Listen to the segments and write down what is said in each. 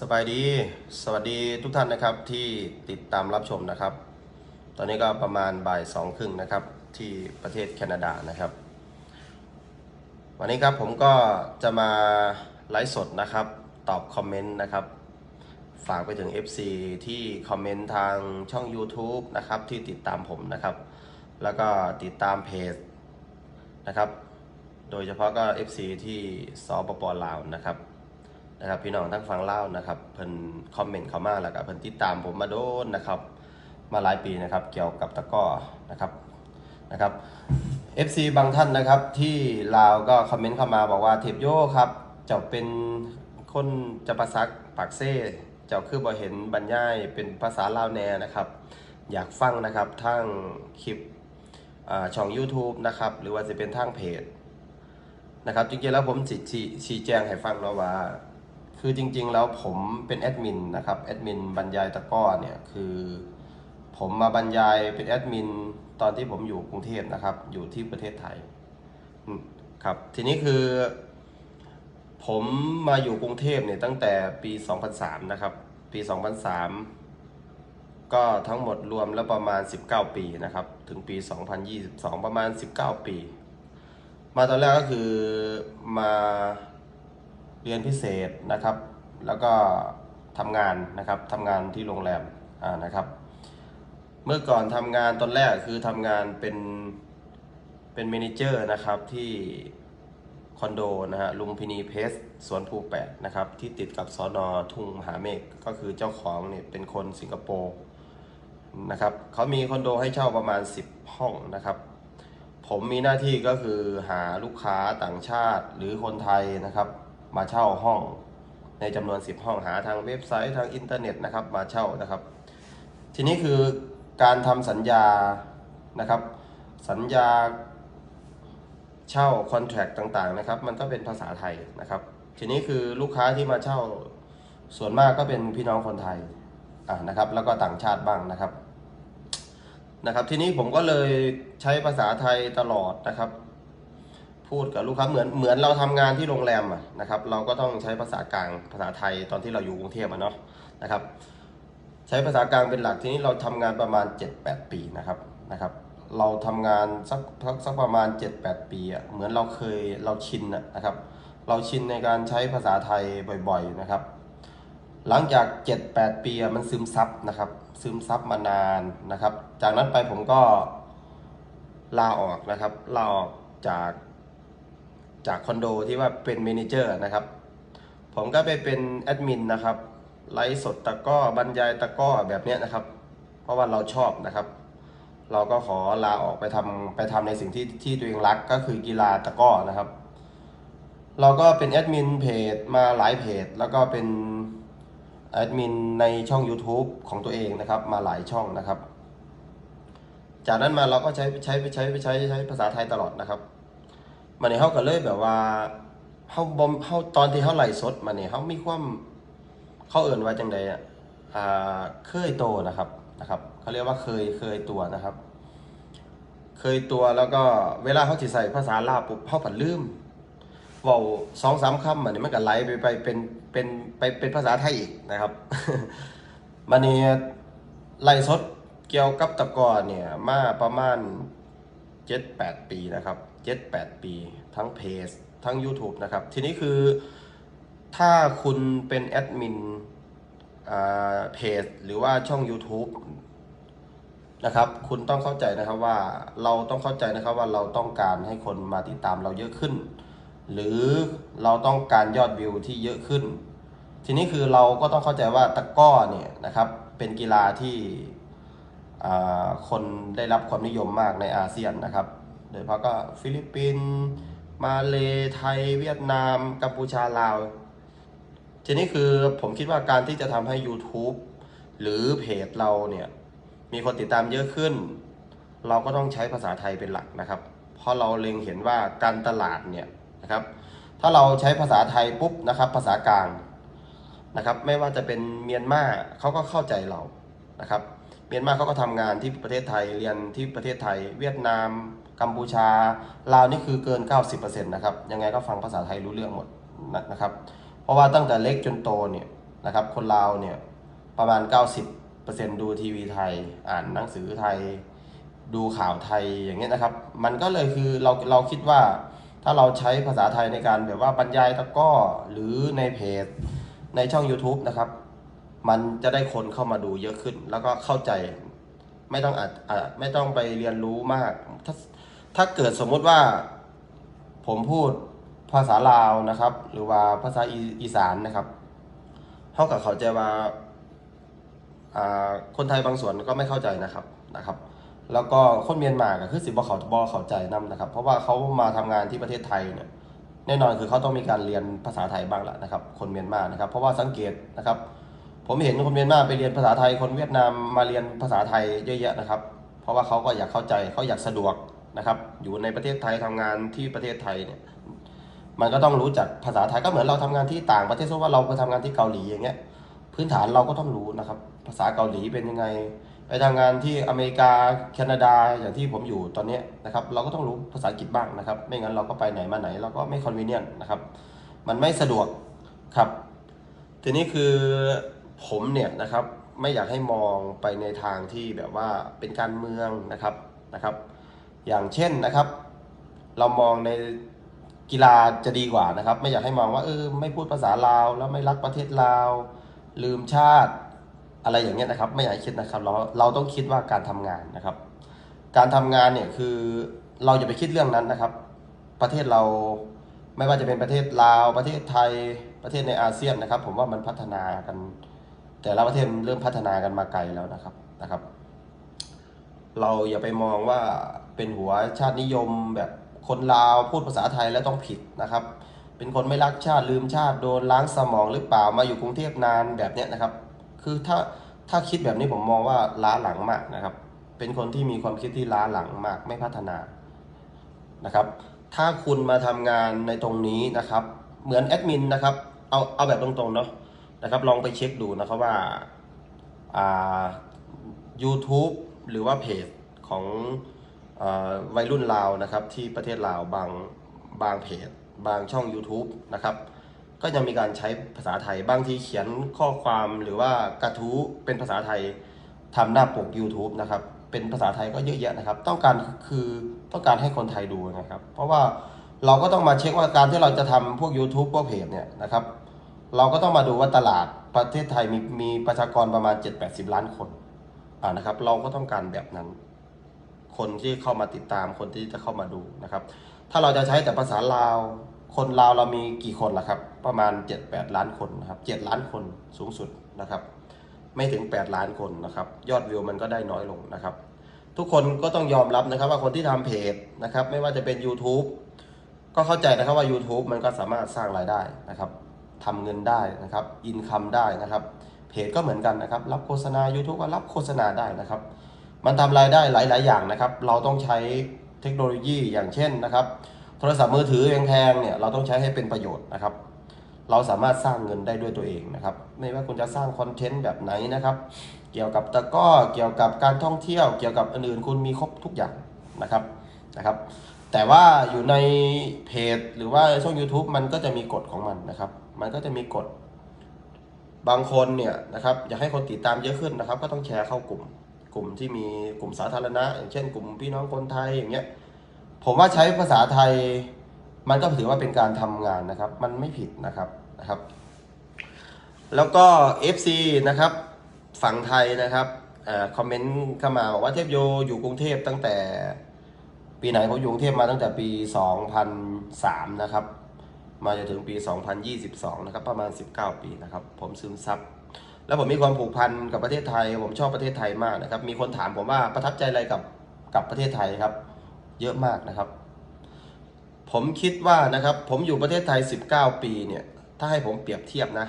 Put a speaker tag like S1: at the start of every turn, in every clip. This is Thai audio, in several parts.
S1: สบายดี สวัสดีทุกท่านนะครับที่ติดตามรับชมนะครับ ตอนนี้ก็ประมาณบ่ายสองครึ่งนะครับที่ประเทศแคนาดานะครับ วันนี้ครับผมก็จะมาไลฟ์สดนะครับ ตอบคอมเมนต์นะครับ ฝากไปถึง FC ที่คอมเมนต์ทางช่อง YouTube นะครับที่ติดตามผมนะครับ แล้วก็ติดตามเพจนะครับ โดยเฉพาะก็ FC ที่สปปลาวนะครับ นะครับพี่น้องทั้งฟังเล่านะครับเพิ่นคอมเมนต์เข้ามาแล้วก็เพิ่นติดตามผมมาโดนนะครับ มาหลายปีนะครับเกี่ยวกับตะก้อนะครับนะครับ FC บางท่านนะครับที่ลาวก็คอมเมนต์เข้ามาบอกว่าเทปโยครับเจ้าเป็นคนจะประซักปากเซ่เจ้าคือบ่เห็นบรรยายเป็นภาษาลาวแน่นะครับ อยากฟังนะครับทางคลิปช่อง YouTube นะครับ หรือว่าจะเป็นทางเพจนะครับจริงๆแล้วผมสิชี้แจงให้ฟังเนาะว่า คือจริงๆแล้วผมเป็นแอดมินนะครับแอดมินบรรยายตะก้อเนี่ยคือผมมาบรรยายเป็นแอดมินตอนที่ผมอยู่กรุงเทพนะครับ อยู่ที่ประเทศไทยครับทีนี้คือ ผมมาอยู่กรุงเทพเนี่ยตั้งแต่ปี 2003 นะครับ ปี 2003 ก็ทั้งหมดรวมแล้วประมาณ 19 ปีนะครับ ถึงปี 2022 ประมาณ 19 ปี มาตอนแรกก็คือมา เรียนพิเศษนะครับ แล้วก็ทำงานนะครับทำงานที่โรงแรมอ่านะครับ เมื่อก่อนทำงานตอนแรกคือทำงานเป็นเป็นเมนเจอร์นะครับที่คอนโดนะฮะลุงพินีเพสสวนภูแปดนะครับที่ติดกับสอนอทุ่งมหาเมฆก็คือเจ้าของเนี่ยเป็นคนสิงคโปร์นะครับเขามีคอนโดให้เช่าประมาณ 10 ห้องนะครับ ผมมีหน้าที่ก็คือหาลูกค้าต่างชาติหรือคนไทยนะครับ มาเช่าห้องในจำนวน 10 ห้องหาทางเว็บไซต์ทางอินเทอร์เน็ตนะครับมาเช่านะครับ ทีนี้คือการทำสัญญานะครับ สัญญาเช่าคอนแท c t ต่างๆนะครับ มันก็เป็นภาษาไทยนะครับ ทีนี้คือลูกค้าที่มาเช่าส่วนมากก็เป็นพี่น้องคนไทยอ่านะครับ แล้วก็ต่างชาติบ้างนะครับนะครับ ทีนี้ผมก็เลยใช้ภาษาไทยตลอดนะครับ พูดกับลูกค้าเหมือนเหมือนเราทำงานที่โรงแรมอะนะครับ เราก็ต้องใช้ภาษากลางภาษาไทยตอนที่เราอยู่กรุงเทพอะเนาะนะครับ ใช้ภาษากลางเป็นหลักทีนี้เราทำงานประมาณ 7-8 ปีนะครับนะครับ เราทำงานสักสักประมาณ 7-8 ปีอะเหมือนเราเคยเราชินอะนะครับ เราชินในการใช้ภาษาไทยบ่อย ๆนะครับ หลังจาก 7-8 ปีมันซึมซับนะครับ ซึมซับมานานนะครับ จากนั้นไปผมก็ลาออกนะครับลาออกจาก จากคอนโดที่ว่าเป็นเมนเจอร์นะครับ ผมก็ไปเป็นแอดมินนะครับไลฟ์สดตะก้อบรรยายตะก้อแบบนี้นะครับ เพราะว่าเราชอบนะครับ เราก็ขอลาออกไปทำไปทำในสิ่งที่ที่ตัวเองรักก็คือกีฬาตะก้อนะครับ เราก็เป็นแอดมินเพจมาหลายเพจแล้วก็เป็นแอดมินในช่อง YouTube ของตัวเองนะครับ มาหลายช่องนะครับ จากนั้นมาเราก็ใช้ใช้ใช้ใช้ใช้ภาษาไทยตลอดนะครับ มันนี่เขาก็เลยแบบว่าเขาบอมเขาตอนที่เขาไล่สดมันนี่เขามีความเขาเอื่นว่าจังใดอะอ่าเคยโตนะครับนะครับเขาเรียกว่าเคยเคยตัวนะครับ เคยตัวแล้วก็เวลาเขาสิใส่ภาษาลาวปุ๊บเขาผันลืมว่าสองสามคำมันนี่มันก็ไหลไปไปเป็นเป็นไปเป็นภาษาไทยอีกนะครับมันนี่ไล่สดเกี่ยวกับตะกร้อเนี่ยมาประมาณเจ็ดแปดปีนะครับ เจ็ดแปดปี ทั้งเพจทั้ง YouTube นะครับ ทีนี้คือถ้าคุณเป็นแอดมินเพจหรือว่าช่อง YouTube นะครับ คุณต้องเข้าใจนะครับว่าเราต้องเข้าใจนะครับว่าเราต้องการให้คนมาติดตามเราเยอะขึ้น หรือเราต้องการยอดวิวที่เยอะขึ้น ทีนี้คือเราก็ต้องเข้าใจว่าตะก้อเนี่ยนะครับเป็นกีฬาที่คนได้รับความนิยมมากในอาเซียนนะครับ โดยเฉพาะก็ฟิลิปปินส์มาเลไทย เวียดนาม กัมพูชาลาว ทีนี้คือผมคิดว่าการที่จะทำให้ YouTube หรือเพจเราเนี่ยมีคนติดตามเยอะขึ้น เราก็ต้องใช้ภาษาไทยเป็นหลักนะครับ เพราะเราเล็งเห็นว่าการตลาดเนี่ยนะครับ ถ้าเราใช้ภาษาไทยปุ๊บนะครับ ภาษากลางนะครับ ไม่ว่าจะเป็นเมียนมาเขาก็เข้าใจเรานะครับ เมียนมาเขาก็ทำงานที่ประเทศไทยเรียนที่ประเทศไทย เวียดนาม กัมพูชาลาวนี่คือเกิน 90%นะครับยังไงก็ฟังภาษาไทยรู้เรื่องหมดนะนะครับ เพราะว่าตั้งแต่เล็กจนโตเนี่ยนะครับคนลาวเนี่ยประมาณ 90%ดูทีวีไทย อ่านหนังสือไทย ดูข่าวไทยอย่างเงี้ยนะครับ มันก็เลยคือเราเราคิดว่าถ้าเราใช้ภาษาไทยในการแบบว่าบรรยายตะก้อหรือในเพจในช่อง YouTube นะครับ มันจะได้คนเข้ามาดูเยอะขึ้น แล้วก็เข้าใจไม่ต้องอาจอ่าไม่ต้องไปเรียนรู้มาก ถ้าเกิดสมมติว่าผมพูดภาษาลาวนะครับ หรือว่าภาษาอีอสานนะครับเท่ากับเขาใจว่าคนไทยบางส่วนก็ไม่เข้าใจนะครับนะครับ แล้วก็คนเมียนมาก็คือสิบ่เขาบ่เข้าใจนํนะครับ เพราะว่าเขามาทำงานที่ประเทศไทยเนี่ยแน่นอนคือเขาต้องมีการเรียนภาษาไทยบ้างแหละนะครับ คนเมียนมานะครับ เพราะว่าสังเกตนะครับ ผมเห็นคนเมียนมาไปเรียนภาษาไทย คนเวียดนามมาเรียนภาษาไทยเยอะแยะนะครับ เพราะว่าเขาก็อยากเข้าใจเขาอยากสะดวก นะครับ อยู่ในประเทศไทยทำงานที่ประเทศไทยเนี่ยมันก็ต้องรู้จักภาษาไทยก็เหมือนเราทำงานที่ต่างประเทศสมมติว่าเราไปทำงานที่เกาหลีอย่างเงี้ยพื้นฐานเราก็ต้องรู้นะครับ ภาษาเกาหลีเป็นยังไง ไปทำงานที่อเมริกาแคนาดาอย่างที่ผมอยู่ตอนนี้นะครับเราก็ต้องรู้ภาษาอังกฤษบ้างนะครับ ไม่งั้นเราก็ไปไหนมาไหนเราก็ไม่คอนเวเนียนนะครับ มันไม่สะดวกครับ ทีนี้คือผมเนี่ยนะครับไม่อยากให้มองไปในทางที่แบบว่าเป็นการเมืองนะครับนะครับ อย่างเช่นนะครับ เรามองในกีฬาจะดีกว่านะครับ ไม่อยากให้มองว่าเออไม่พูดภาษาลาว แล้วไม่รักประเทศลาว ลืมชาติอะไรอย่างเงี้ยนะครับ ไม่อยากคิดนะครับ เราเราต้องคิดว่าการทำงานนะครับ การทำงานเนี่ยคือเราอย่าไปคิดเรื่องนั้นนะครับ ประเทศเราไม่ว่าจะเป็นประเทศลาว ประเทศไทยประเทศในอาเซียนนะครับ ผมว่ามันพัฒนากัน แต่ละประเทศเริ่มพัฒนากันมาไกลแล้วนะครับนะครับ เราอย่าไปมองว่าเป็นหัวชาตินิยมแบบคนลาวพูดภาษาไทยแล้วต้องผิดนะครับ เป็นคนไม่รักชาติลืมชาติโดนล้างสมองหรือเปล่ามาอยู่กรุงเทพนานแบบเนี้ยนะครับ คือถ้าถ้าคิดแบบนี้ผมมองว่าล้าหลังมากนะครับ เป็นคนที่มีความคิดที่ล้าหลังมากไม่พัฒนานะครับ ถ้าคุณมาทำงานในตรงนี้นะครับ เหมือนแอดมินนะครับเอาเอาแบบตรงๆเนาะนะครับ ลองไปเช็คดูนะครับว่าอ่า YouTube หรือว่าเพจของอวัยรุ่นลาวนะครับ ที่ประเทศลาวบางบางเพจ บางช่อง YouTube นะครับก็ยังมีการใช้ภาษาไทยบางทีเขียนข้อความหรือว่ากระทู้เป็นภาษาไทยทำหน้าปก YouTube นะครับเป็นภาษาไทยก็เยอะแยะนะครับ ต้องการคือต้องการให้คนไทยดูนะครับ เพราะว่าเราก็ต้องมาเช็คว่าการที่เราจะทำพวก YouTube พวกเพจเนี่ยนะครับ เราก็ต้องมาดูว่าตลาดประเทศไทยมีมีประชากรประมาณ 7-80 ล้านคน นะครับ เราก็ต้องการแบบนั้น คนที่เข้ามาติดตามคนที่จะเข้ามาดูนะครับ ถ้าเราจะใช้แต่ภาษาลาว คนลาวเรามีกี่คนล่ะครับ ประมาณ 7-8 ล้านคนนะครับ7ล้านคนสูงสุดนะครับ ไม่ถึง 8 ล้านคนนะครับ ยอดวิวมันก็ได้น้อยลงนะครับ ทุกคนก็ต้องยอมรับนะครับ ว่าคนที่ทำเพจนะครับ ไม่ว่าจะเป็น YouTube ก็เข้าใจนะครับว่า YouTube มันก็สามารถสร้างรายได้นะครับทำเงินได้นะครับ อินคัมได้นะครับ เพจก็เหมือนกันนะครับ รับโฆษณา YouTube ก็รับโฆษณาได้นะครับ มันทำรายได้หลาย ๆ อย่างนะครับ เราต้องใช้เทคโนโลยีอย่างเช่นนะครับ โทรศัพท์มือถือแพงๆเนี่ยเราต้องใช้ให้เป็นประโยชน์นะครับ เราสามารถสร้างเงินได้ด้วยตัวเองนะครับ ไม่ว่าคุณจะสร้างคอนเทนต์แบบไหนนะครับ เกี่ยวกับตะก้อเกี่ยวกับการท่องเที่ยว เกี่ยวกับอื่นๆคุณมีครบทุกอย่างนะครับนะครับ แต่ว่าอยู่ในเพจ หรือว่าช่อง YouTube มันก็จะมีกฎของมันนะครับ มันก็จะมีกฎ บางคนเนี่ยนะครับอยากให้คนติดตามเยอะขึ้นนะครับ ก็ต้องแชร์เข้ากลุ่มกลุ่มที่มีกลุ่มสาธารณะ อย่างเช่น กลุ่มพี่น้องคนไทยอย่างเงี้ยผมว่าใช้ภาษาไทย มันก็ถือว่าเป็นการทำงานนะครับ มันไม่ผิดนะครับนะครับ แล้วก็ FC นะครับฝั่งไทยนะครับอ่อคอมเมนต์เข้ามาบอกว่าเทพโยอยู่กรุงเทพตั้งแต่ปีไหนผมอยู่กรุงเทพมาตั้งแต่ปี 2003 นะครับ มาจนถึงปี 2022 นะครับ ประมาณ 19 ปีนะครับ ผมซึมซับ แล้วผมมีความผูกพันกับประเทศไทย ผมชอบประเทศไทยมากนะครับ มีคนถามผมว่าประทับใจอะไรกับกับประเทศไทยครับ เยอะมากนะครับ ผมคิดว่านะครับ ผมอยู่ประเทศไทย 19 ปีเนี่ย ถ้าให้ผมเปรียบเทียบนะ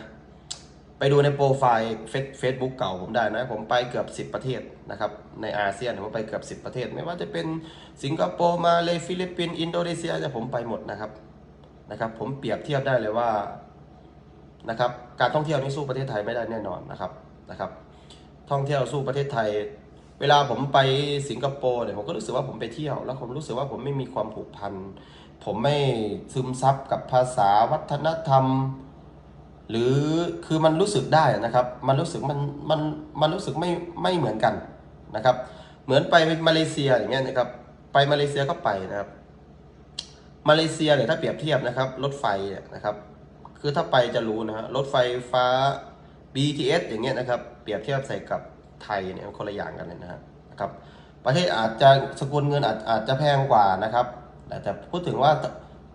S1: ไปดูในโปรไฟล์เฟซบุ๊กเก่าผมได้นะ ผมไปเกือบ 10 ประเทศนะครับ ในอาเซียนผมไปเกือบ 10 ประเทศ ไม่ว่าจะเป็นสิงคโปร์ มาเลยฟิลิปปินส์ อินโดนีเซียจะผมไปหมดนะครับ นะครับผมเปรียบเทียบได้เลยว่านะครับการท่องเที่ยวนี่สู้ประเทศไทยไม่ได้แน่นอนนะครับนะครับ ท่องเที่ยวสู้ประเทศไทย เวลาผมไปสิงคโปร์เนี่ยผมก็รู้สึกว่าผมไปเที่ยว แล้วผมรู้สึกว่าผมไม่มีความผูกพันผมไม่ซึมซับกับภาษาวัฒนธรรม หรือคือมันรู้สึกได้นะครับ มันรู้สึกมันมันมันรู้สึกไม่ไม่เหมือนกันนะครับ เหมือนไปมาเลเซียอย่างเงี้ยนะครับ ไปมาเลเซียก็ไปนะครับ มาเลเซียเนี่ยถ้าเปรียบเทียบนะครับ รถไฟเนี่ยนะครับ คือถ้าไปจะรู้นะฮะรถไฟฟ้า BTS อย่างเงี้ยนะครับ เปรียบเทียบใส่กับไทยเนี่ยคนละอย่างกันเลยนะฮะนะครับ ประเทศอาจจะสกุลเงินอาจอาจจะแพงกว่านะครับแต่พูดถึงว่า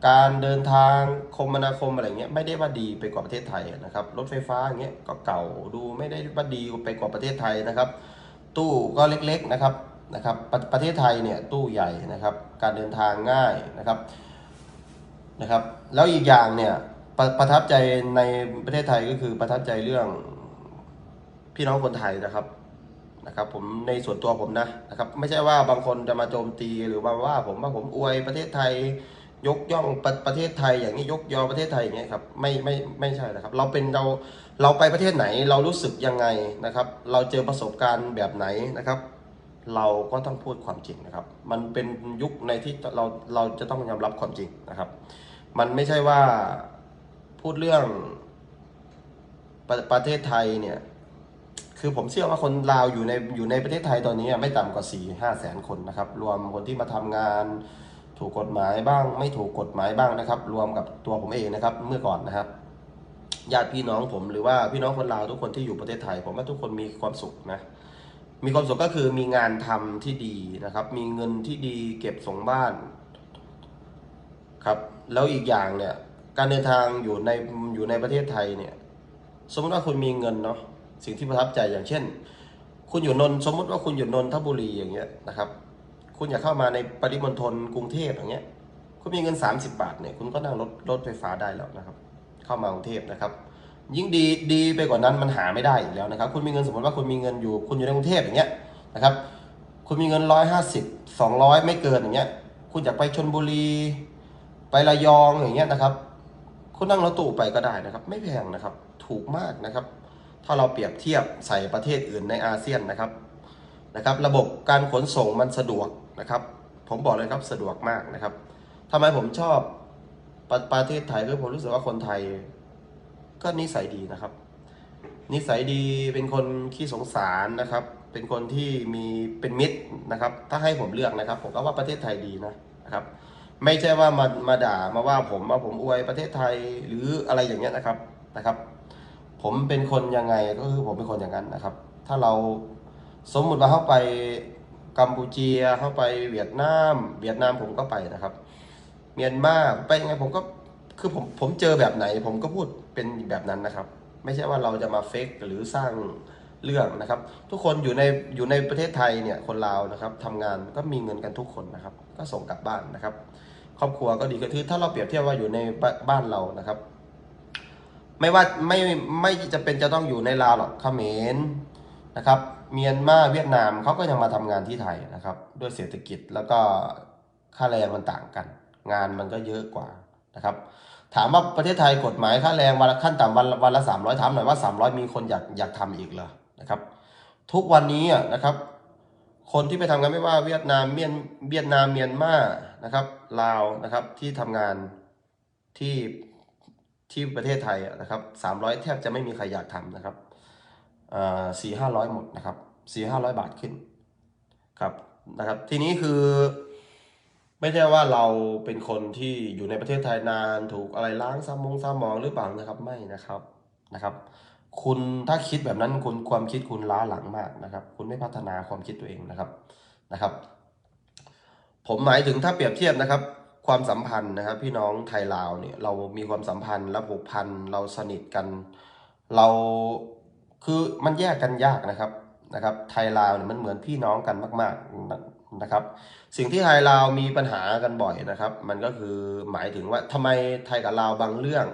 S1: การเดินทางคมนาคมอะไรเงี้ยไม่ได้ว่าดีไปกว่าประเทศไทยนะครับ รถไฟฟ้าอย่างเงี้ยก็เก่าดูไม่ได้ว่าดีไปกว่าประเทศไทยนะครับ ตู้ก็เล็กๆนะครับนะครับ ประเทศไทยเนี่ยตู้ใหญ่นะครับ การเดินทางง่ายนะครับ นะครับ แล้วอีกอย่างเนี่ยประประทับใจในประเทศไทยก็คือประทับใจเรื่องพี่น้องคนไทยนะครับนะครับ ผมในส่วนตัวผมนะนะครับ ไม่ใช่ว่าบางคนจะมาโจมตีหรือว่าว่าผมว่าผมอวยประเทศไทยยกย่องประประเทศไทยอย่างนี้ยกยอประเทศไทยอย่างเงี้ครับไม่ไม่ไม่ใช่นะครับ เราเป็นเราเราไปประเทศไหนเรารู้สึกยังไงนะครับ เราเจอประสบการณ์แบบไหนนะครับ เราก็ต้องพูดความจริงนะครับ มันเป็นยุคในที่เราเราจะต้องยอมรับความจริงนะครับ มันไม่ใช่ว่าพูดเรื่องประประเทศไทยเนี่ย คือผมเชื่อว่าคนลาวอยู่ในอยู่ในประเทศไทยตอนนี้ไม่ต่ำกว่า4ี่ห้าแสนคนนะครับ รวมคนที่มาทำงาน ถูกกฎหมายบ้าง ไม่ถูกกฎหมายบ้างนะครับ รวมกับตัวผมเองนะครับ เมื่อก่อนนะครับญาติพี่น้องผมหรือว่าพี่น้องคนลาวทุกคนที่อยู่ประเทศไทย ผมว่าทุกคนมีความสุขนะ มีความสุขก็คือมีงานทำที่ดีนะครับ มีเงินที่ดีเก็บส่งบ้านครับ แล้วอีกอย่างเนี่ย การเดินทางอยู่ในอยู่ในประเทศไทยเนี่ย สมมติว่าคุณมีเงินเนาะสิ่งที่ประทับใจอย่างเช่น คุณอยู่นนสมมติว่าคุณอยู่นนทบุรีอย่างเงี้ยนะครับ คุณอยากเข้ามาในปริมณฑลกรุงเทพอย่างเงี้ย คุณมีเงิน 30 บาทเนี่ยคุณก็นั่งรถรถไฟฟ้าได้แล้วนะครับ เข้ามากรุงเทพนะครับ ยิ่งดีดีไปกว่านั้นมันหาไม่ได้อีกแล้วนะครับ คุณมีเงินสมมติว่าคุณมีเงินอยู่ คุณอยู่ในกรุงเทพอย่างเงี้ยนะครับ คุณมีเงินร้อยห้าสิบสองร้อยไม่เกินอย่างเงี้ย คุณอยากไปชนบุรี ไประยองอย่างเงี้ยนะครับคุณนั่งรถตู้ไปก็ได้นะครับ ไม่แพงนะครับ ถูกมากนะครับ ถ้าเราเปรียบเทียบใส่ประเทศอื่นในอาเซียนนะครับนะครับ ระบบการขนส่งมันสะดวกนะครับ ผมบอกเลยครับสะดวกมากนะครับทำไมผมชอบประประเทศไทยคือผมรู้สึกว่าคนไทย ก็นิสัยดีนะครับ นิสัยดีเป็นคนขี้สงสารนะครับ เป็นคนที่มีเป็นมิตรนะครับ ถ้าให้ผมเลือกนะครับ ผมก็ว่าประเทศไทยดีนะนะครับ ไม่ใช่ว่ามามาด่ามาว่าผมว่าผมอวยประเทศไทยหรืออะไรอย่างเงี้ยนะครับนะครับ ผมเป็นคนยังไงก็คือผมเป็นคนอย่างนั้นนะครับ ถ้าเราสมมุติว่าเข้าไปกัมพูเชียเข้าไปเวียดนาม เวียดนามผมก็ไปนะครับ เมียนมาไปยังไงผมก็คือผมผมเจอแบบไหน ผมก็พูดเป็นแบบนั้นนะครับ ไม่ใช่ว่าเราจะมาเฟกหรือสร้างเรื่องนะครับ ทุกคนอยู่ในอยู่ในประเทศไทยเนี่ยคนลาวนะครับทำงานก็มีเงินกันทุกคนนะครับ ก็ส่งกลับบ้านนะครับ ครอบครัวก็ดีก็คือถ้าเราเปรียบเทียบว่าอยู่ในบ้านบ้านเรานะครับ ไม่ว่าไม่ไม่จะเป็นจะต้องอยู่ในลาวหรอกเขมรนะครับ เมียนมาเวียดนามเขาก็ยังมาทำงานที่ไทยนะครับ ด้วยเศรษฐกิจแล้วก็ค่าแรงมันต่างกัน งานมันก็เยอะกว่านะครับ ถามว่าประเทศไทยกฎหมายค่าแรงวันละขั้นต่ำวันละวันละสามร้อยถามหน่อยว่าสามร้อยมีคนอยากอยากทำอีกเหรอนะครับ ทุกวันนี้อะนะครับ คนที่ไปทำงานไม่ว่าเวียดนามเมียนเวียดนามเมียนมา นะครับลาวนะครับที่ทำงานที่ที่ประเทศไทยนะครับสามร้อยแทบจะไม่มีใครอยากทำนะครับสี่ห้าร้อยหมดนะครับสี่ห้าร้อยบาทขึ้นครับนะครับทีนี้คือไม่ใช่ว่าเราเป็นคนที่อยู่ในประเทศไทยนานถูกอะไรล้างซ้ำมงซ้ำมองหรือเปล่านะครับไม่นะครับนะครับ คุณถ้าคิดแบบนั้นคุณความคิดคุณล้าหลังมากนะครับ คุณไม่พัฒนาความคิดตัวเองนะครับนะครับ ผมหมายถึงถ้าเปรียบเทียบนะครับ ความสัมพันธ์นะครับ พี่น้องไทยลาวเนี่ยเรามีความสัมพันธ์และผูกพันเราสนิทกัน เราคือมันแยกกันยากนะครับนะครับ ไทยลาวเนี่ยมันเหมือนพี่น้องกันมาก ๆนะครับ สิ่งที่ไทยลาวมีปัญหากันบ่อยนะครับ มันก็คือหมายถึงว่าทำไมไทยกับลาวบางเรื่อง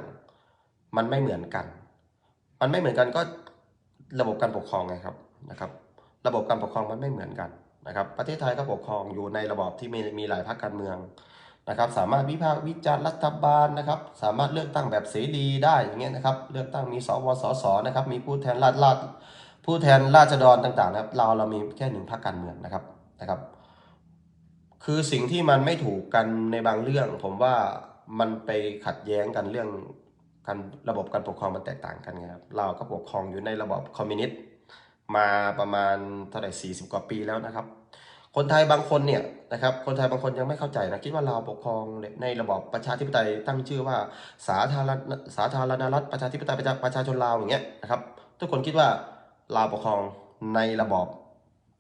S1: มันไม่เหมือนกัน มันไม่เหมือนกันก็ระบบการปกครองไงครับนะครับ ระบบการปกครองมันไม่เหมือนกัน นะครับประเทศไทยก็ปกครองอยู่ในระบอบที่มีมีหลายพรรคการเมืองนะครับสามารถวิพากษ์วิจารณ์รัฐบาลนะครับสามารถเลือกตั้งแบบเสรีได้อย่างเงี้ยนะครับเลือกตั้งมีสวสสนะครับมีผู้แทนราษฎรผู้แทนราษฎรต่างๆนะครับเราเรามีแค่หนึ่งพรรคการเมืองนะครับนะครับ คือสิ่งที่มันไม่ถูกกันในบางเรื่อง ผมว่ามันไปขัดแย้งกันเรื่องการระบบการปกครองมันแตกต่างกันไงครับเราก็ปกครองอยู่ในระบอบคอมมิวนิสต์ มาประมาณเท่าไหร่สี่สิบกว่าปีแล้วนะครับ คนไทยบางคนเนี่ยนะครับ คนไทยบางคนยังไม่เข้าใจนะคิดว่าเราปกครองในระบอบประชาธิปไตยตั้งชื่อว่าสาธารณสาธารณรัฐประชาธิปไตยประชาประชาชนลาวอย่างเงี้ยนะครับ ทุกคนคิดว่าลาวปกครองในระบอบ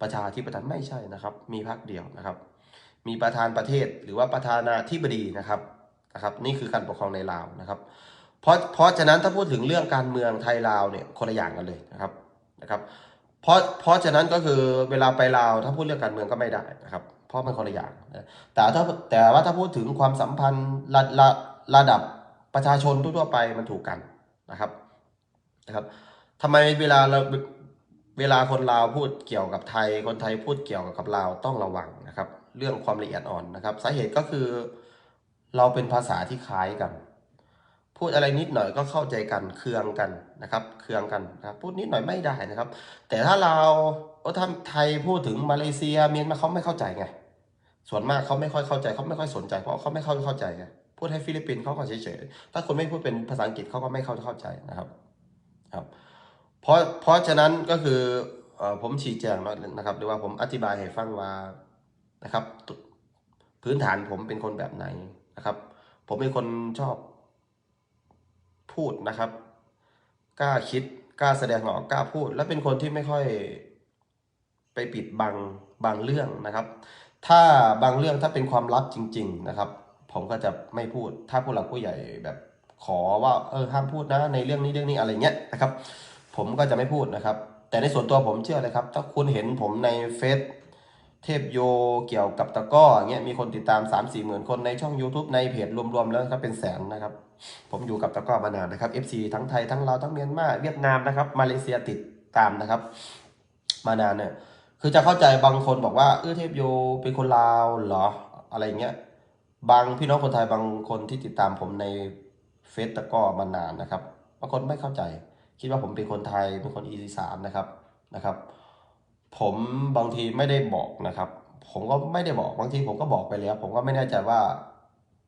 S1: ประชาธิปไตยไม่ใช่นะครับ มีพรรคเดียวนะครับ มีประธานประเทศหรือว่าประธานาธิบดีนะครับนะครับ นี่คือการปกครองในลาวนะครับ เพราะเพราะฉะนั้นถ้าพูดถึงเรื่องการเมืองไทยลาวเนี่ยคนละอย่างกันเลยนะครับนะครับ เพราะเพราะฉะนั้นก็คือเวลาไปลาวถ้าพูดเรื่องการเมืองก็ไม่ได้นะครับ เพราะมันคนละอย่างแต่ถ้าแต่ว่าถ้าพูดถึงความสัมพันธ์ระระระดับประชาชนทั่วไปมันถูกกันนะครับนะครับทำไมเวลาเราเวลาคนลาวพูดเกี่ยวกับไทย คนไทยพูดเกี่ยวกับลาวต้องระวังนะครับ เรื่องความละเอียดอ่อนนะครับ สาเหตุก็คือเราเป็นภาษาที่คล้ายกัน พูดอะไรนิดหน่อยก็เข้าใจกันเคืองกันนะครับเคืองกันนะพูดนิดหน่อยไม่ได้นะครับ แต่ถ้าเราโอ้ถ้าไทยพูดถึงมาเลเซียเมียนมาเขาไม่เข้าใจไง ส่วนมากเขาไม่ค่อยเข้าใจเขาไม่ค่อยสนใจเพราะเขาไม่เข้าเข้าใจไงพูดให้ฟิลิปปินส์เขาก็เฉยๆถ้าคนไม่พูดเป็นภาษาอังกฤษเขาก็ไม่เข้าเข้าใจนะครับครับ เพราะเพราะฉะนั้นก็คือเอ่อผมชี้แจงนาะนะครับหรือว่าผมอธิบายให้ฟังว่านะครับ พื้นฐานผมเป็นคนแบบไหนนะครับ ผมเป็นคนชอบ พูดนะครับ กล้าคิดกล้าแสดงออกกล้าพูด และเป็นคนที่ไม่ค่อยไปปิดบังบางเรื่องนะครับ ถ้าบางเรื่องถ้าเป็นความลับจริง ๆนะครับ ผมก็จะไม่พูด ถ้าผู้หลักผู้ใหญ่แบบขอว่าเออห้ามพูดนะในเรื่องนี้เรื่องนี้อะไรเงี้ยนะครับ ผมก็จะไม่พูดนะครับ แต่ในส่วนตัวผมเชื่อเลยครับ ถ้าคุณเห็นผมในเฟซเทพโยเกี่ยวกับตะก้อเงี้ยมีคนติดตาม3 4หมื่นคนในช่อง YouTube ในเพจรวมๆแล้วครับเป็นแสนนะครับ ผมอยู่กับตะกร้อมานานนะครับ FC ทั้งไทยทั้งลาวทั้งเมียนมาเวียดนามนะครับ มาเลเซียติดตามนะครับ มานานเนี่ยคือจะเข้าใจบางคนบอกว่าเออเทพโยเป็นคนลาวเหรออะไรเงี้ยบางพี่น้องคนไทยบางคนที่ติดตามผมในเฟซตะกร้อมานานนะครับบางคนไม่เข้าใจ คิดว่าผมเป็นคนไทยเป็นคนอีสานนะครับนะครับ ผมบางทีไม่ได้บอกนะครับ ผมก็ไม่ได้บอกบางทีผมก็บอกไปแล้ว ผมก็ไม่แน่ใจว่า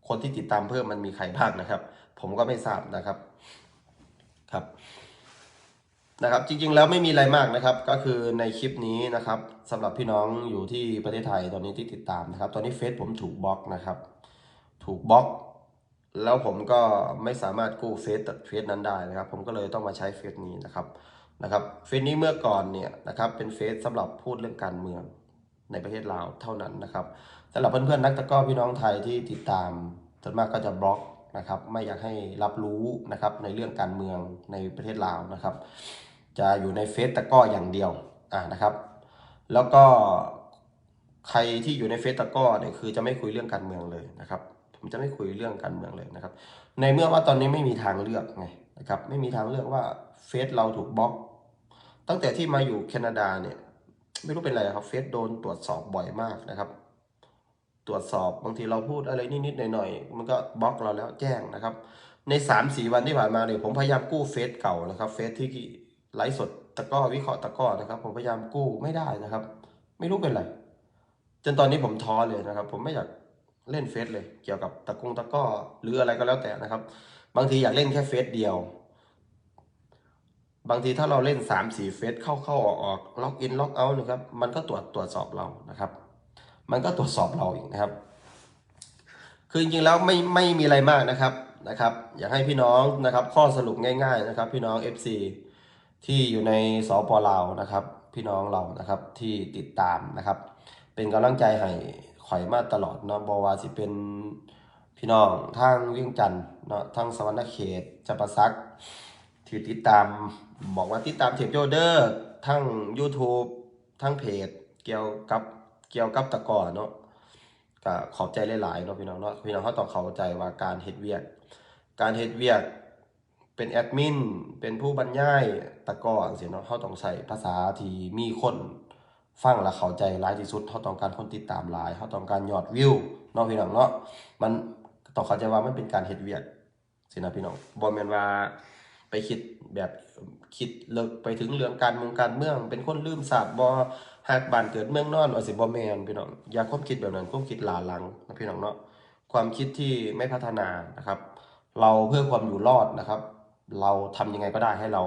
S1: คนที่ติดตามเพิ่มมันมีใครบ้างนะครับ ผมก็ไม่ทราบนะครับครับนะครับ จริงๆแล้วไม่มีอะไรมากนะครับ ก็คือในคลิปนี้นะครับสำหรับพี่น้องอยู่ที่ประเทศไทยตอนนี้ที่ติดตามนะครับ ตอนนี้เฟซผมถูกบล็อกนะครับ ถูกบล็อก แล้วผมก็ไม่สามารถกู้เฟซเฟซนั้นได้นะครับ ผมก็เลยต้องมาใช้เฟซนี้นะครับนะครับเฟซนี้เมื่อก่อนเนี่ยนะครับเป็นเฟซสำหรับพูดเรื่องการเมืองในประเทศลาวเท่านั้นนะครับ สำหรับเพื่อนๆนักตะก้อพี่น้องไทยที่ติดตามส่วนมากก็จะบล็อกนะครับไม่อยากให้รับรู้นะครับในเรื่องการเมืองในประเทศลาวนะครับ จะอยู่ในเฟซตะก้ออย่างเดียวอ่านะครับ แล้วก็ใครที่อยู่ในเฟซตะก้อเนี่ยคือจะไม่คุยเรื่องการเมืองเลยนะครับ ผมจะไม่คุยเรื่องการเมืองเลยนะครับ ในเมื่อว่าตอนนี้ไม่มีทางเลือกไงนะครับไม่มีทางเลือกว่าเฟซเราถูกบล็อก ตั้งแต่ที่มาอยู่แคนาดาเนี่ยไม่รู้เป็นไรครับเฟซโดนตรวจสอบบ่อยมากนะครับ ตรวจสอบบางทีเราพูดอะไรนิดๆหน่อยๆมันก็บล็อกเราแล้วแจ้งนะครับ ใน3าสี่วันที่ผ่านมาเนี่ยผมพยายามกู้เฟซเก่านะครับเฟซที่ไลฟ์สดตะก้อวิเคราะห์ตะก้อนะครับ ผมพยายามกู้ไม่ได้นะครับ ไม่รู้เป็นไรจนตอนนี้ผมท้อเลยนะครับ ผมไม่อยากเล่นเฟซเลย เกี่ยวกับตะกงตะก้อหรืออะไรก็แล้วแต่นะครับ บางทีอยากเล่นแค่เฟซเดียว บางทีถ้าเราเล่น3ามสี่เฟซเข้าเข้าออกออกล็อกอินล็อกเอาท์นะครับ มันก็ตรวจตรวจสอบเรานะครับ มันก็ตรวจสอบเราอีกนะครับ คือจริงๆแล้วไม่ไม่มีอะไรมากนะครับนะครับ อยากให้พี่น้องนะครับ ข้อสรุปง่าย ๆนะครับ พี่น้อง FC ที่อยู่ในสปลาวนะครับ พี่น้องเรานะครับที่ติดตามนะครับ เป็นกำลังใจให้ข่อยมาตลอดเนาะบว่าสิเป็นพี่น้องทางเวียงจันทน์เนาะทางสวรรณเขตจัปาซักที่ติดตามบอกว่าติดตามเทปโยเดอร์ทั้ง YouTube ทั้งเพจเกี่ยวกับ เกี่ยวกับตะกอเนาะก็ขอบใจหลายๆเนาะพี่น้องเนาะพี่น้องเขาต้องเข้าใจว่าการเฮ็ดเวียก การเฮ็ดเวียกเป็นแอดมินเป็นผู้บรรยายตะกอจังซี่เนาะเขาต้องใช้ภาษาที่มีคนฟังและเข้าใจหลายที่สุดเขาต้องการคนติดตามหลายเขาต้องการยอดวิวเนาะพี่น้องเนาะมันต้องเข้าใจว่ามันเป็นการเฮ็ดเวียกสินะพี่น้องบ่แมนว่าไปคิดแบบคิดเลิกไปถึงเรื่องการเมืองการเมือง เป็นคนลืมศาสตร์บ่ หากบ้านเกิดเมืองนอนว่าสิบ่แม่นพี่น้องอย่าความคิดแบบนั้นความคิดหลาหลังนะพี่น้องเนาะความคิดที่ไม่พัฒนานะครับ เราเพื่อความอยู่รอดนะครับ เราทำยังไงก็ได้ให้เรา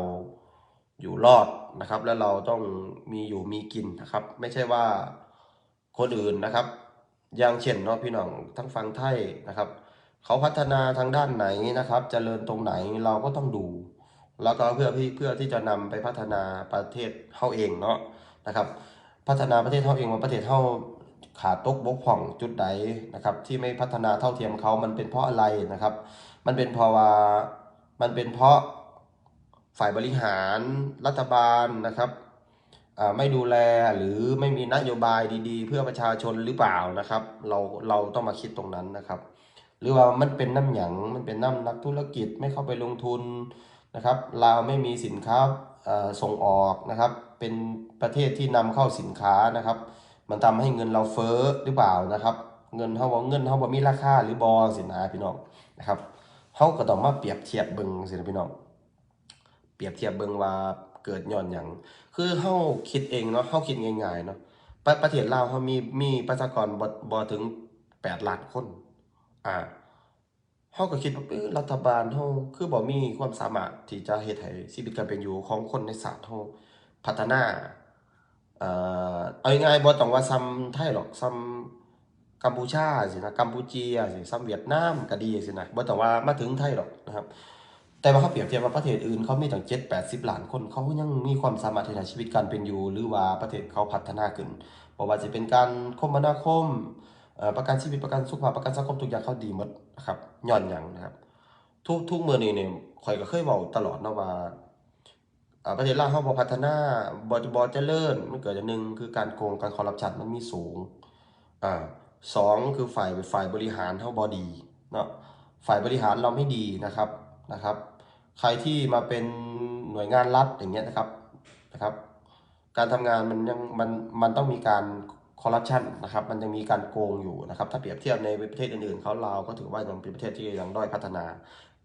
S1: อยู่รอดนะครับ แล้วเราต้องมีอยู่มีกินนะครับ ไม่ใช่ว่าคนอื่นนะครับอย่างเช่นเนาะพี่น้องทั้งฝั่งไทยนะครับ เขาพัฒนาทางด้านไหนนะครับเจริญตรงไหนเราก็ต้องดู แล้วก็เพื่อเพื่อที่จะนำไปพัฒนาประเทศเฮาเองเนาะนะครับ พัฒนาประเทศเฮาเองว่าประเทศเฮาขาดตกบกพร่องจุดใดนะครับ ที่ไม่พัฒนาเท่าเทียมเขามันเป็นเพราะอะไรนะครับ มันเป็นเพราะว่ามันเป็นเพราะฝ่ายบริหารรัฐบาลนะครับไม่ดูแลหรือไม่มีนโยบายดีๆ เพื่อประชาชนหรือเปล่านะครับ เราเราต้องมาคิดตรงนั้นนะครับ หรือว่ามันเป็นน้ำหยังมันเป็นน้ำนักธุรกิจไม่เข้าไปลงทุนนะครับลาไม่มีสินค้าส่งออกนะครับ เป็น ประเทศที่นำเข้าสินค้านะครับ มันทำให้เงินเราเฟ้อหรือเปล่านะครับ เงินเฮาบ่เงินเฮาบ่มีราคาหรือบอสินะพี่น้องนะครับเฮาก็ต้องมาเปรียบเทียบเบิ่งสินะพี่น้องเปรียบเทียบเบิ่งว่าเกิดย้อนหยังคือเฮาคิดเองเนาะเฮาคิดง่ายๆเนาะประประเทศลาวเฮามีมีประชากรบ่บ่ถึง8ล้านคน อ่าเฮาก็คิดว่าเออรัฐบาลเฮาคือบ่มีความสามารถที่จะเฮ็ดให้ชีวิตการเป็นอยู่ของคนในชาติเฮาพัฒนา เอาง่ายๆบ่ต้องว่าซ้ำไทยหรอกซ้ำกัมพูชาสินะกัมพูเชียสิซ้ำเวียดนามก็ดีสินะบ่ต้องว่ามาถึงไทยหรอกนะครับ แต่ว่าเขาเปรียบเทียบว่าประเทศอื่นเขามีตั้ง7 80ล้านคนเขายังมีความสามารถในชีวิตการเป็นอยู่ หรือว่าประเทศเขาพัฒนาขึ้นบ่ว่าจะเป็นการคมนาคมประกันชีวิตประกันสุขภาพประกันสังคมทุกอย่างเขาดีหมดนะครับย้อนหยังนะครับ ทุกทุกเมื้อนี้เนี่ยข่อยก็เคยเว้าตลอดนะว่า ประเทศลาวเฮาบ่พัฒนาบ่บ่เจริญมันเกิดจากหนึ่งคือการโกงการคอร์รัปชันมันมีสูงอ่าสองคือฝ่ายฝ่ายบริหารเฮาบ่ดีเนาะฝ่ายบริหารเราไม่ดีนะครับนะครับ ใครที่มาเป็นหน่วยงานรัฐอย่างเงี้ยนะครับนะครับ การทำงานมันยังมันมันต้องมีการคอร์รัปชันนะครับ มันยังมีการโกงอยู่นะครับ ถ้าเปรียบเทียบในประเทศอื่นๆเขาลาวก็ถือว่ายังเป็นประเทศที่ยังด้อยพัฒนา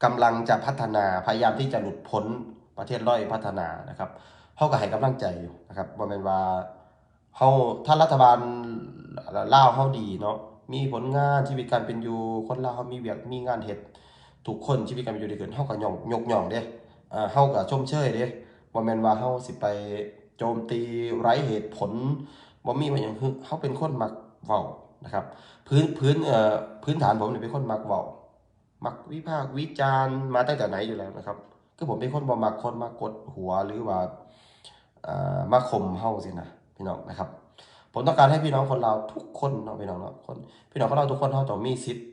S1: กำลังจะพัฒนาพยายามที่จะหลุดพ้น ประเทศด้อยพัฒนานะครับเขาก็ให้กำลังใจอยู่นะครับบ่แม่นว่าเขาถ้ารัฐบาลล่าวเขาดีเนาะมีผลงานชีวิตการเป็นอยู่คนลาวเขามีเวียกมีงานเฮ็ดทุกคนชีวิตการเป็นอยู่ดีขึ้นเฮาก็ย่องยกย่องเด้อ่าเฮาก็ชมเชยเด้บ่แม่นว่าเฮาสิไปโจมตีไร้เหตุผลบ่มีว่าหยังคือเฮาเป็นคนมักเว้านะครับ พื้นพื้นเอ่อพื้นฐานผมนี่เป็นคนมักเว้ามักวิพากษ์วิจารณ์มาตั้งแต่ไหนอยู่แล้วนะครับ คือผมเป็นคนบ่มักคนมากดหัวหรือว่าอ่ามาข่มเฮาสินะพี่น้องนะครับ ผมต้องการให้พี่น้องคนลาทุกคนเนาะพี่น้องเนาะคน พี่น้องคนลาทุกคนเฮาต้องมีสิทธิ์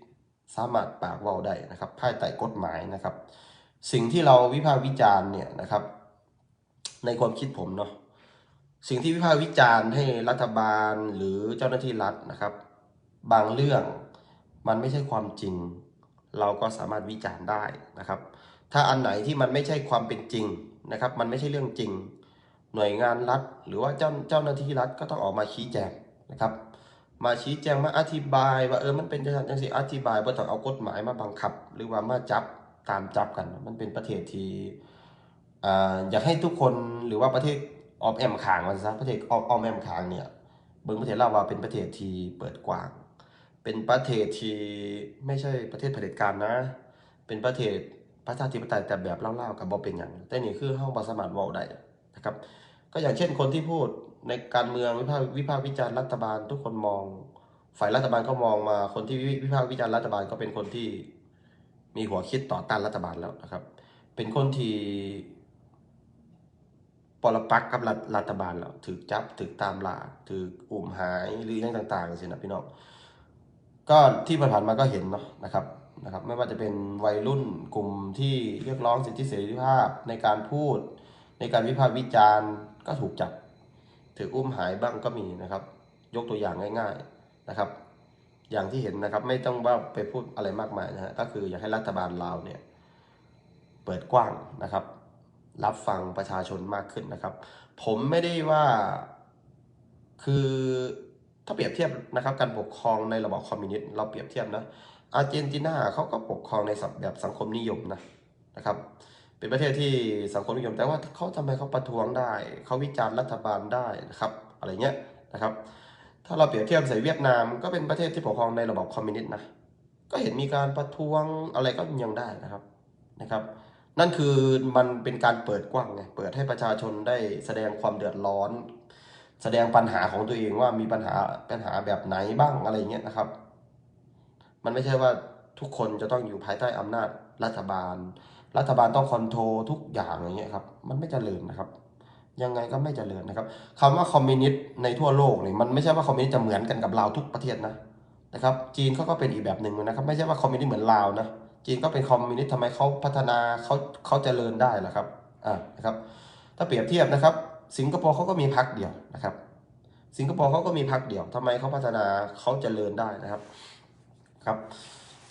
S1: สามารถปากเว้าได้นะครับภายใต้กฎหมายนะครับ สิ่งที่เราวิพากษ์วิจารณ์เนี่ยนะครับ ในความคิดผมเนาะสิ่งที่วิพากษ์วิจารณ์ให้รัฐบาลหรือเจ้าหน้าที่รัฐนะครับ บางเรื่องมันไม่ใช่ความจริง เราก็สามารถวิจารณ์ได้นะครับ ถ้าอันไหนที่มันไม่ใช่ความเป็นจริงนะครับ มันไม่ใช่เรื่องจริง หน่วยงานรัฐ หรือว่าเจ้าเจ้าหน้าที่รัฐก็ต้องออกมาชี้แจงนะครับ มาชี้แจงมาอธิบายว่าเออมันเป็นจังซั่นจังซี่อธิบายบ่ต้องเอากฎหมายมาบังคับ หรือว่ามาจับตามจับกัน มันเป็นประเทศที่อ่าอยากให้ทุกคนหรือว่าประเทศออมแอมขางว่าซะประเทศออมออมแอมขางเนี่ยเบิ่งประเทศลาวว่าเป็นประเทศที่เปิดกว้าง เป็นประเทศที่ไม่ใช่ประเทศเผด็จการนะ เป็นประเทศ ประชาธิปไตยแต่แบบเล่าๆก็บ่เป็นหยังแต่นี่คือเฮาบ่สามารถเว้าได้นะครับ ก็อย่างเช่นคนที่พูดในการเมืองวิพากษ์วิพากษ์วิจารณ์รัฐบาล ทุกคนมอง ฝ่ายรัฐบาลก็มองมาคนที่วิพากษ์วิจารณ์รัฐบาลก็เป็นคนที่มีหัวคิดต่อต้านรัฐบาลแล้วนะครับ เป็นคนที่ปรปักกับรัฐรัฐบาลแล้วถูกจับถูกตามล่าถูกอุ้มหายหรืออย่างต่างๆสินะพี่น้องก็ที่ผ่านๆมาก็เห็นเนาะนะครับ นะครับไม่ว่าจะเป็นวัยรุ่นกลุ่มที่เรียกร้องสิทธิเสรีภาพในการพูด ในการวิพากษ์วิจารณ์ก็ถูกจับถูกอุ้มหายบ้างก็มีนะครับ ยกตัวอย่างง่าย ๆนะครับ อย่างที่เห็นนะครับไม่ต้องว่าไปพูดอะไรมากมายนะฮะก็คืออยากให้รัฐบาลลาวเนี่ยเปิดกว้างนะครับ รับฟังประชาชนมากขึ้นนะครับ ผมไม่ได้ว่าคือถ้าเปรียบเทียบนะครับการปกครองในระบอบคอมมิวนิสต์เราเปรียบเทียบนะ อาร์เจนตินาเขาก็ปกครองในแบบสังคมนิยมนะนะครับ เป็นประเทศที่สังคมนิยม แต่ว่าเขาทำไมเขาประท้วงได้ เขาวิจารณ์รัฐบาลได้นะครับ อะไรเงี้ยนะครับ ถ้าเราเปรียบเทียบใส่เวียดนามก็เป็นประเทศที่ปกครองในระบอบคอมมิวนิสต์นะ ก็เห็นมีการประท้วงอะไรก็ยังได้นะครับนะครับ นั่นคือมันเป็นการเปิดกว้างไง เปิดให้ประชาชนได้แสดงความเดือดร้อน แสดงปัญหาของตัวเองว่ามีปัญหาปัญหาแบบไหนบ้างอะไรเงี้ยนะครับ มันไม่ใช่ว่าทุกคนจะต้องอยู่ภายใต้อำนาจรัฐบาล รัฐบาลต้องคอนโทรลทุกอย่างอย่างเงี้ยครับ มันไม่เจริญนะครับ ยังไงก็ไม่เจริญนะครับคำว่าคอมมิวนิสต์ในทั่วโลกเนี่ยมันไม่ใช่ว่าคอมมิวนิสต์จะเหมือนกันกับเราทุกประเทศนะนะครับ จีนเขาก็เป็นอีกแบบหนึ่งนะครับ ไม่ใช่ว่าคอมมิวนิสต์เหมือนลาวนะ จีนก็เป็นคอมมิวนิสต์ทำไมเขาพัฒนาเขาเขาเจริญได้ล่ะครับ อ่านะครับ ถ้าเปรียบเทียบนะครับ สิงคโปร์เขาก็มีพรรคเดียวนะครับ สิงคโปร์เขาก็มีพรรคเดียวทำไมเขาพัฒนาเขาเจริญได้นะครับ ครับ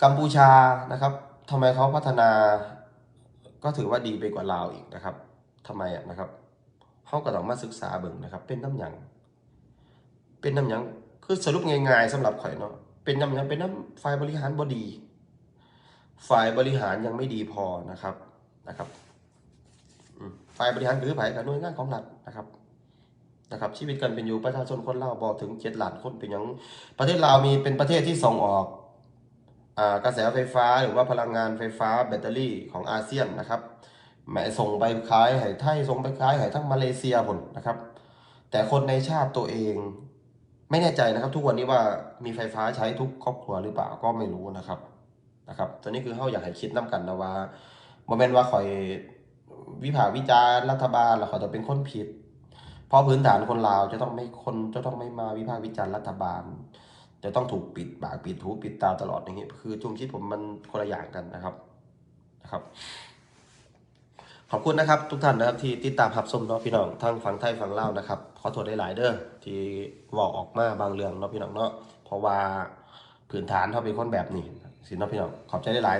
S1: กัมพูชานะครับทำไมเขาพัฒนาก็ถือว่าดีไปกว่าลาวอีกนะครับทำไมอะนะครับเขาก็ต้องมาศึกษาเบิ่งนะครับ เป็นน้ำหยังเป็นน้ำหยังคือสรุปง่ายๆสำหรับข่อยเนาะเป็นน้ำหยังเป็นน้ำฝ่ายบริหารบดี ฝ่ายบริหารยังไม่ดีพอนะครับนะครับฝ่ายบริหารคือฝ่ายการหน่วยงานของรัฐนะครับนะครับชีวิตการเป็นอยู่ประชาชนคนลาวบอกถึงเจ็ดล้านคนเป็นยังประเทศลาวมีเป็นประเทศที่ส่งออก กระแสไฟฟ้าหรือว่าพลังงานไฟฟ้าแบตเตอรี่ของอาเซียนนะครับแหมส่งไปขายให้ไทยส่งไปขายให้ทั้งมาเลเซียผลนะครับ แต่คนในชาติตัวเองไม่แน่ใจนะครับ ทุกวันนี้ว่ามีไฟฟ้าใช้ทุกครอบครัวหรือเปล่าก็ไม่รู้นะครับนะครับ ตัวนี้คือเขาอยากให้คิดน้กันนะว่าโมเมนต์ว่าคอยวิพากษ์วิจารณ์รัฐบาลแล้วเขาจะเป็นคนผิด เพราะพื้นฐานคนลาวจะต้องไม่คนจะต้องไม่มาวิพากษ์วิจารณ์รัฐบาล จะต้องถูกปิดปากปิดหูปิดตาตลอดอย่างเงี้ยคือจุงคิดผมมันคนละอย่างกันนะครับนะครับ ขอบคุณนะครับ ทุกท่านนะครับที่ติดตามพับชมเนาะพี่น้องทั้งฝั่งไทยฝั่งลาวนะครับขอโทษได้หลายเด้อที่บอกออกมาบางเรื่องเนาะพี่น้องเนาะเพราะว่าพื้นฐานเขาเป็นคนแบบนี้สิเนาะพี่น้องขอบใจได้หลาย